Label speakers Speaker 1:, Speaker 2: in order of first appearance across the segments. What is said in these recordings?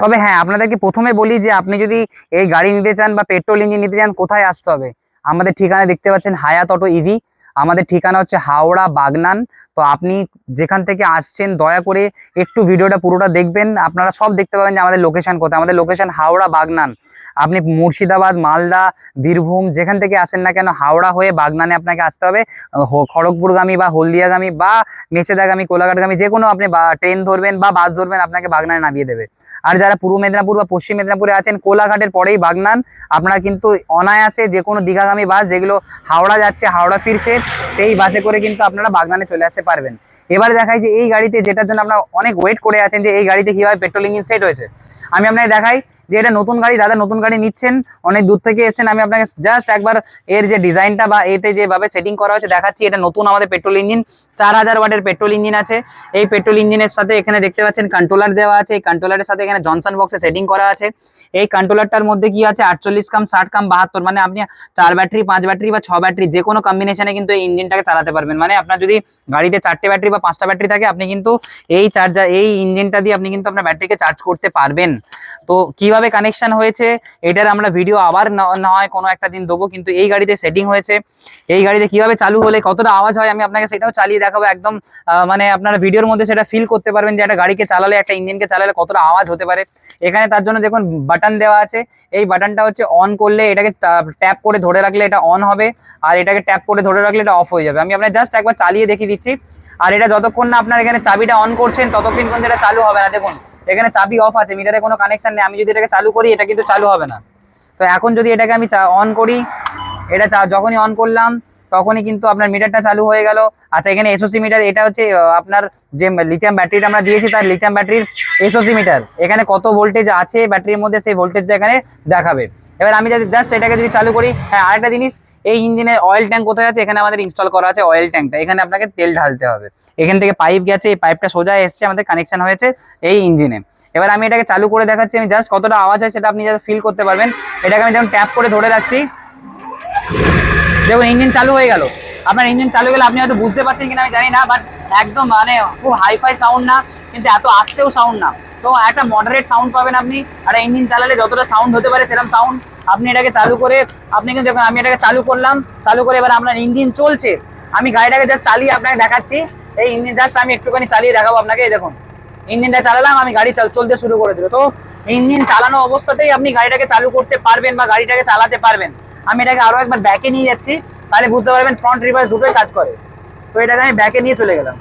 Speaker 1: তবে হ্যাঁ আপনাদেরকে প্রথমে বলি যে আপনি যদি এই গাড়ি নিতে চান বা পেট্রোল ইঞ্জিন নিতে চান, কোথায় আসতে হবে? আমাদের ঠিকানা দেখতে পাচ্ছেন হায়াত অটো ইভি। আমাদের ঠিকানা হচ্ছে হাওড়া বাগনান তো আপনি যেখান থেকে আসছেন, দয়া করে একটু ভিডিওটা পুরোটা দেখবেন। আপনারা সব দেখতে পাবেন যে আমাদের লোকেশন কোথায়। আমাদের লোকেশন হাওড়া বাগনান। আপনি মুর্শিদাবাদ, মালদা, বীরভূম যেখান থেকে আসেন না কেন হাওড়া হয়ে বাগনানে আপনাকে আসতে হবে। খড়গপুরগামী বা হলদিয়াগামী বা মেচেদাগামী, কোলাঘাটগামী, যে কোনো আপনি ট্রেন ধরবেন বা বাস ধরবেন, আপনাকে বাগনানে নামিয়ে দেবে। আর যারা পূর্ব মেদিনীপুর বা পশ্চিম মেদিনীপুরে আছেন, কোলাঘাটের পরেই বাগনান। আপনারা কিন্তু অনায়াসে যে কোনো দীঘাগামী বাস যেগুলো হাওড়া যাচ্ছে, হাওড়া ফিরছে, সেই বাসে করে কিন্তু আপনারা বাগনানে চলে আসতে পারবেন। এবার দেখায় যে এই গাড়িতে যেটার জন্য আপনারা অনেক ওয়েট করে আছেন যে এই গাড়িতে কীভাবে পেট্রোল ইঞ্জিন সেট হয়েছে। আমি আপনাকে দেখাই যে এটা নতুন গাড়ি, দাদা নতুন গাড়ি নিচ্ছেন, অনেক দূর থেকে এসেছেন। আমি আপনাকে জাস্ট একবার এর যে ডিজাইনটা বা এতে যেভাবে সেটিং করা হয়েছে দেখাচ্ছি, এটা নতুন আমাদের পেট্রোল ইঞ্জিন, চার হাজার ওয়াটের পেট্রোল ইঞ্জিন আছে। এই পেট্রোল ইঞ্জিনের সাথে এখানে দেখতে পাচ্ছেন কন্ট্রোলার দেওয়া আছে। এই কন্ট্রোলারের সাথে এখানে জনসন বক্সে সেটিং করা আছে। এই কন্ট্রোলারটার মধ্যে কি আছে? আটচল্লিশ কাম, ষাট কাম, বাহাত্তর। মানে আপনি চার ব্যাটারি পাঁচ ব্যাটারি বা ছ ব্যাটারি যে কোনো কম্বিনেশনে কিন্তু এই ইঞ্জিনটাকে চালাতে পারবেন। মানে আপনার যদি গাড়িতে চারটে ব্যাটারি বা পাঁচটা ব্যাটারি থাকে, আপনি কিন্তু এই চার্জার এই ইঞ্জিনটা দিয়ে আপনি কিন্তু আপনার ব্যাটারিকে চার্জ করতে পারবেন। তো কীভাবে কানেকশন হয়েছে, এটার আমরা ভিডিও আবার না- হয় কোনো একটা দিন দেবো, কিন্তু এই গাড়িতে সেটিং হয়েছে। এই গাড়িতে কীভাবে চালু হলে কতটা আওয়াজ হয় আমি আপনাকে সেটাও চালিয়ে দেখাবো একদম মানে আপনারা ভিডিওর মধ্যে সেটা ফিল করতে পারবেন যে একটা গাড়িকে চালালে, একটা ইঞ্জিনকে চালালে কতটা আওয়াজ হতে পারে। এখানে তার জন্য দেখুন বাটন দেওয়া আছে। এই বাটনটা হচ্ছে অন করলে এটাকে ট্যাপ করে ধরে রাখলে এটা অন হবে, আর এটাকে ট্যাপ করে ধরে রাখলে এটা অফ হয়ে যাবে। আমি আপনার জাস্ট একবার চালিয়ে দেখিয়ে দিচ্ছি। আর এটা যতক্ষণ না আপনার এখানে চাবিটা অন করছেন, ততক্ষণ পর্যন্ত এটা চালু হবে না। দেখুন এখানে চাবি অফ আছে, মিটারে কোনো কানেকশন নেই, আমি যদি এটাকে চালু করি, এটা কিন্তু চালু হবে না। তো এখন যদি এটাকে আমি অন করি, এটা যখনই অন করলাম, তখনই কিন্তু আপনার মিটারটা চালু হয়ে গেল। আচ্ছা এখানে এসওসি মিটার, এটা হচ্ছে আপনার যে লিথিয়াম ব্যাটারিটা আমরা দিয়েছি, তার লিথিয়াম ব্যাটারির এসওসি মিটার। এখানে কত ভোল্টেজ আছে ব্যাটারির মধ্যে সেই ভোল্টেজটা এখানে দেখাবে। এবার আমি যদি জাস্ট এটাকে যদি চালু করি হ্যাঁ আরেকটা জিনিস এই ইঞ্জিনে অয়েল ট্যাঙ্ক কোথায় আছে? এখানে আমাদের ইনস্টল করা আছে অয়েল ট্যাঙ্কটা এখানে আপনাকে তেল ঢালতে হবে। এখান থেকে পাইপ গেছে, এই পাইপটা সোজা এসছে, আমাদের কানেকশন হয়েছে এই ইঞ্জিনে। এবার আমি এটাকে চালু করে দেখাচ্ছি, আমি জাস্ট কতটা আওয়াজ হয় সেটা আপনি যাতে ফিল করতে পারবেন। এটাকে আমি যেমন ট্যাপ করে ধরে রাখছি। দেখুন ইঞ্জিন চালু হয়ে গেল। আপনার ইঞ্জিন চালু গেলে আপনি হয়তো বুঝতে পারছেন কিনা, আমি জানি না বাট একদম মানে খুব হাইফাই সাউন্ড না, কিন্তু এত আসতেও সাউন্ড না। তো একটা মডারেট সাউন্ড পাবেন আপনি। আর ইঞ্জিন চালালে যতটা সাউন্ড হতে পারে সেরকম সাউন্ড আপনি এটাকে চালু করে, আপনি কিন্তু দেখুন, আমি এটাকে চালু করলাম, চালু করে এবার আপনার ইঞ্জিন চলছে। আমি গাড়িটাকে জাস্ট চালিয়ে আপনাকে দেখাচ্ছি। এই ইঞ্জিন জাস্ট আমি একটুখানি চালিয়ে দেখাবো আপনাকে দেখুন। ইঞ্জিনটা চালালাম, আমি গাড়ি চলতে শুরু করে দিল। তো ইঞ্জিন চালানো অবস্থাতেই আপনি গাড়িটাকে চালু করতে পারবেন বা গাড়িটাকে চালাতে পারবেন। আমি এটাকে আরও একবার ব্যাকে নিয়ে যাচ্ছি, তাহলে বুঝতে পারবেন ফ্রন্ট রিভার্স দুটোই কাজ করে। তো এটাকে আমি ব্যাকে নিয়ে চলে গেলাম।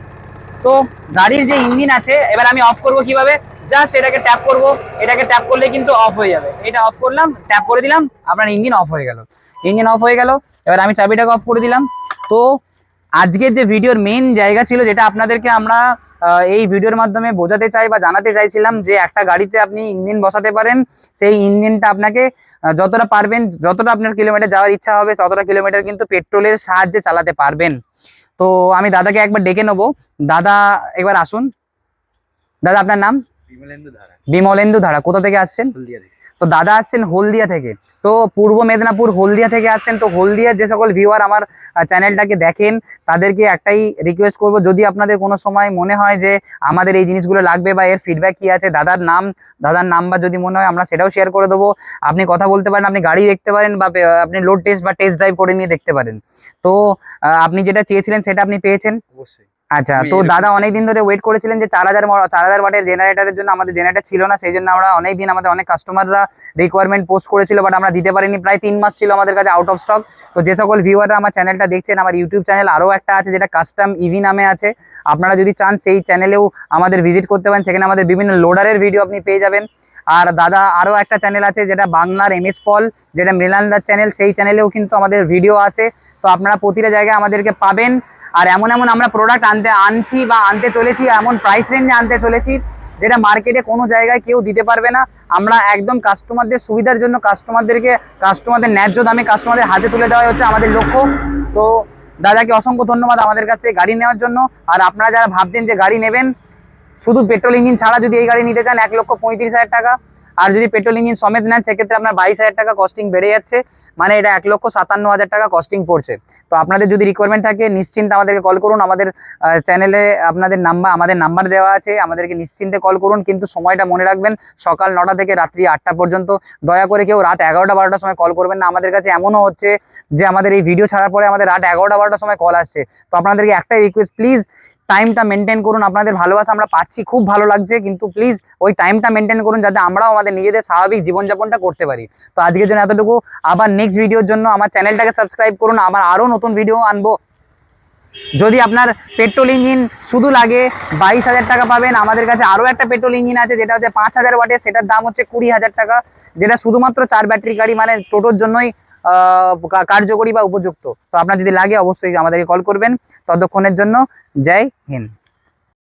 Speaker 1: তো গাড়ির যে ইঞ্জিন আছে, এবার আমি অফ করব কীভাবে? জাস্ট এটাকে ট্যাপ করব। এটাকে ট্যাপ করলে কিন্তু অফ হয়ে যাবে। এটা অফ করলাম ট্যাপ করে দিলাম, আপনার ইঞ্জিন অফ হয়ে গেল। ইঞ্জিন অফ হয়ে গেল। এবার আমি চাবিটাকে অফ করে দিলাম। তো আজকের যে ভিডিওর মেন জায়গা ছিল, যেটা আপনাদেরকে আমরা এই ভিডিওর মাধ্যমে বোঝাতে চাই বা জানাতে চাইছিলাম যে একটা গাড়িতে আপনি ইঞ্জিন বসাতে পারেন। সেই ইঞ্জিনটা আপনাকে যতটা পারবেন, যতটা আপনার কিলোমিটার যাওয়ার ইচ্ছা হবে, ততটা কিলোমিটার কিন্তু পেট্রোলের সাহায্যে চালাতে পারবেন। তো আমি দাদাকে একবার ডেকে নেব। দাদা, একবার আসুন। দাদা, আপনার নাম?
Speaker 2: বিমলেন্দু ধারা।
Speaker 1: কোথা থেকে আসছেন? তো দাদা আসছেন হলদিয়া থেকে। তো পূর্ব মেদিনীপুর হলদিয়া থেকে আসছেন। তো হলদিয়ার যে সকল ভিউয়ার আমার চ্যানেলটাকে দেখেন তাদেরকে একটাই রিকোয়েস্ট করব যদি আপনাদের কোনো সময় মনে হয় যে আমাদের এই জিনিসগুলো লাগবে বা এর ফিডব্যাক কি আছে দাদার নাম দাদার নাম্বার যদি মনে হয় আমরা সেটাও শেয়ার করে দেবো। আপনি কথা বলতে পারেন আপনি গাড়ি দেখতে পারেন বা আপনি লোড টেস্ট বা টেস্ট ড্রাইভ করে নিয়ে দেখতে পারেন। তো আপনি যেটা চেয়েছিলেন সেটা আপনি পেয়েছেন?
Speaker 2: অবশ্যই।
Speaker 1: আচ্ছা তো দাদা অনেকদিন ধরে ওয়েট করেছিলেন যে চার হাজার চার হাজার ওয়াটের জেনারেটারের জন্য আমাদের জেনারেটর ছিল না সেই জন্য আমরা অনেক দিন আমাদের অনেক কাস্টমাররা রিকোয়ারমেন্ট পোস্ট করেছিল বাট আমরা দিতে পারিনি। প্রায় তিন মাস ছিল আমাদের কাছে আউট অফ স্টক তো যে সকল ভিউয়াররা আমার চ্যানেলটা দেখছেন আমার ইউটিউব চ্যানেল আরও একটা আছে যেটা কাস্টম ইভি নামে আছে। আপনারা যদি চান সেই চ্যানেলেও আমাদের ভিজিট করতে পারেন। সেখানে আমাদের বিভিন্ন লোডারের ভিডিও আপনি পেয়ে যাবেন। আর দাদা আরও একটা চ্যানেল আছে যেটা বাংলার এম এস পল যেটা মৃণালদার চ্যানেল সেই চ্যানেলেও কিন্তু আমাদের ভিডিও আসে। তো আপনারা প্রতিটা জায়গায় আমাদেরকে পাবেন। আর এমন এমন আমরা প্রোডাক্ট আনতে আনছি বা আনতে চলেছি, এমন প্রাইস রেঞ্জে আনতে চলেছি, যেটা মার্কেটে কোনো জায়গায় কেউ দিতে পারবে না। আমরা একদম কাস্টমারদের সুবিধার জন্য কাস্টমারদেরকে কাস্টমারদের ন্যায্য দামে কাস্টমারদের হাতে তুলে দেওয়া হচ্ছে আমাদের লক্ষ্য। তো দাদাকে অসংখ্য ধন্যবাদ আমাদের কাছে গাড়ি নেওয়ার জন্য। আর আপনারা যারা ভাবছেন যে গাড়ি নেবেন, শুধু পেট্রোল ইঞ্জিন ছাড়া যদি এই গাড়ি নিতে চান, এক লক্ষ পঁয়ত্রিশ হাজার টাকা। আর যদি পেট্রোল ইঞ্জিন সমেত নেন, সেক্ষেত্রে আপনার বাইশ হাজার টাকা কস্টিং বেড়ে যাচ্ছে। মানে এটা এক লক্ষ সাতান্ন হাজার টাকা কস্টিং পড়ছে। তো আপনাদের যদি রিকোয়ারমেন্ট থাকে, নিশ্চিন্তে আমাদেরকে কল করুন। আমাদের চ্যানেলে আপনাদের নাম্বার আমাদের নাম্বার দেওয়া আছে। আমাদেরকে নিশ্চিন্তে কল করুন। কিন্তু সময়টা মনে রাখবেন, সকাল নটা থেকে রাত্রি আটটা পর্যন্ত। দয়া করে কেউ রাত এগারোটা, বারোটার সময় কল করবেন না। আমাদের কাছে এমনও হচ্ছে যে আমাদের এই ভিডিও ছাড়ার পরে আমাদের রাত এগারোটা, বারোটার সময় কল আসছে। তো আপনাদেরকে একটাই রিকোয়েস্ট প্লিজ টাইমটা মেনটেন করুন। আপনাদের ভালোবাসা আমরা পাচ্ছি, খুব ভালো লাগছে, কিন্তু প্লিজ ওই টাইমটা মেনটেন করুন যাতে আমরাও আমাদের নিজেদের স্বাভাবিক জীবনযাপনটা করতে পারি। তো আজকের জন্য এতটুকু। আবার নেক্সট ভিডিওর জন্য আমার চ্যানেলটাকে সাবস্ক্রাইব করুন। আবার আরও নতুন ভিডিও আনব। যদি আপনার পেট্রোল ইঞ্জিন শুধু লাগে, বাইশ হাজার টাকা পাবেন। আমাদের কাছে আরও একটা পেট্রোল ইঞ্জিন আছে, যেটা হচ্ছে পাঁচ হাজার ওয়াটের। সেটার দাম হচ্ছে কুড়ি হাজার টাকা। যেটা শুধুমাত্র চার ব্যাটারি গাড়ি মানে টোটোর জন্যই কার্যকরী বা উপযুক্ত। তো আপনার যদি লাগে অবশ্যই আমাদেরকে কল করবেন। ততক্ষণের জন্য জয় হিন্দ।